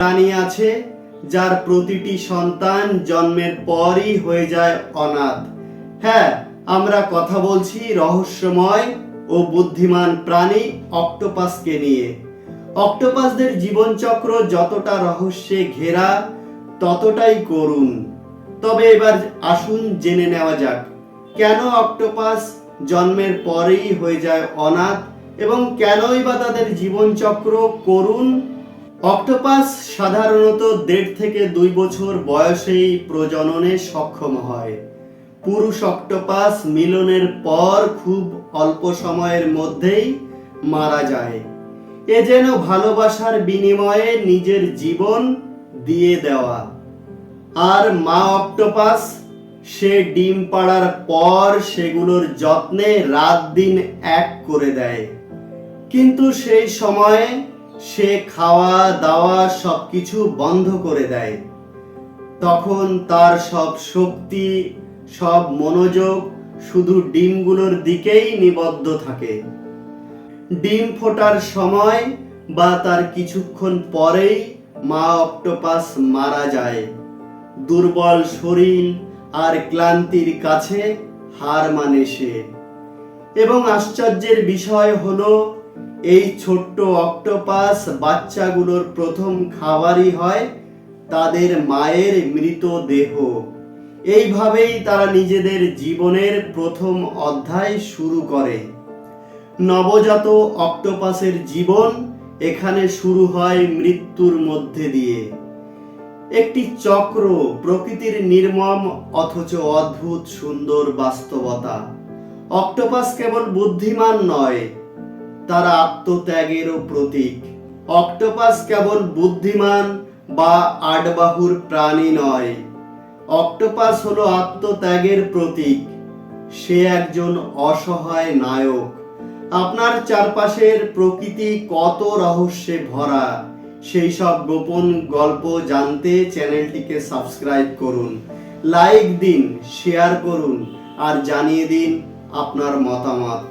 প্রাণী আছে যার প্রতিটি সন্তান জন্মের পরই হয়ে যায় অনাথ। হ্যাঁ আমরা কথা বলছি রহস্যময় ও বুদ্ধিমান প্রাণী অক্টোপাসকে নিয়ে। অক্টোপাসদের জীবনচক্র যতটা রহস্যে ঘেরা, ততটাই করুন তবে এবার আসুন জেনে নেওয়া যাক, কেন অক্টোপাস জন্মের পরেই হয়ে যায় অনাথ এবং কেনই বা তাদের জীবনচক্র করুন অক্টোপাস সাধারণত দেড় থেকে দুই বছর বয়সেই প্রজননে সক্ষম হয়। পুরুষ অক্টোপাস মিলনের পর খুব অল্প সময়ের মধ্যেই মারা যায়। এ যেন ভালোবাসার বিনিময়ে নিজের জীবন দিয়ে দেওয়া। আর মা অক্টোপাস সে ডিম পাড়ার পর সেগুলোর যত্নে রাত দিন এক করে দেয়। কিন্তু সেই সময়ে সে খাওয়া দাওয়া সবকিছু বন্ধ করে দেয়। তখন তার সব শক্তি, সব মনোযোগ শুধু ডিমগুলোর দিকেই নিবদ্ধ থাকে। ডিম ফোটার সময় বা তার কিছুক্ষণ পরেই মা অক্টোপাস মারা যায়। দুর্বল শরীর আর ক্লান্তির কাছে হার মানে সে। এবং আশ্চর্যের বিষয় হলো এই ছোট্ট অক্টোপাস বাচ্চাগুলোর প্রথম খাবারই হয় তাদের মায়ের মৃতদেহ এইভাবেই তারা নিজেদের জীবনের প্রথম অধ্যায় শুরু করে। নবজাত অক্টোপাসের জীবন এখানে শুরু হয় মৃত্যুর মধ্যে দিয়ে। একটি চক্র, প্রকৃতির নির্মম অথচ অদ্ভুত সুন্দর বাস্তবতা। অক্টোপাস কেবল বুদ্ধিমান নয় তারা আত্মত্যাগেরও প্রতীক। অক্টোপাস কেবল বুদ্ধিমান বা আটবাহুর প্রাণী নয়। অক্টোপাস হলো আত্মত্যাগের প্রতীক। সে একজন অসহায় নায়ক। আপনার চারপাশের প্রকৃতি কত রহস্যে ভরা, সেই সব গোপন গল্প জানতে চ্যানেলটিকে সাবস্ক্রাইব করুন, লাইক দিন, শেয়ার করুন, আর জানিয়ে দিন আপনার মতামত।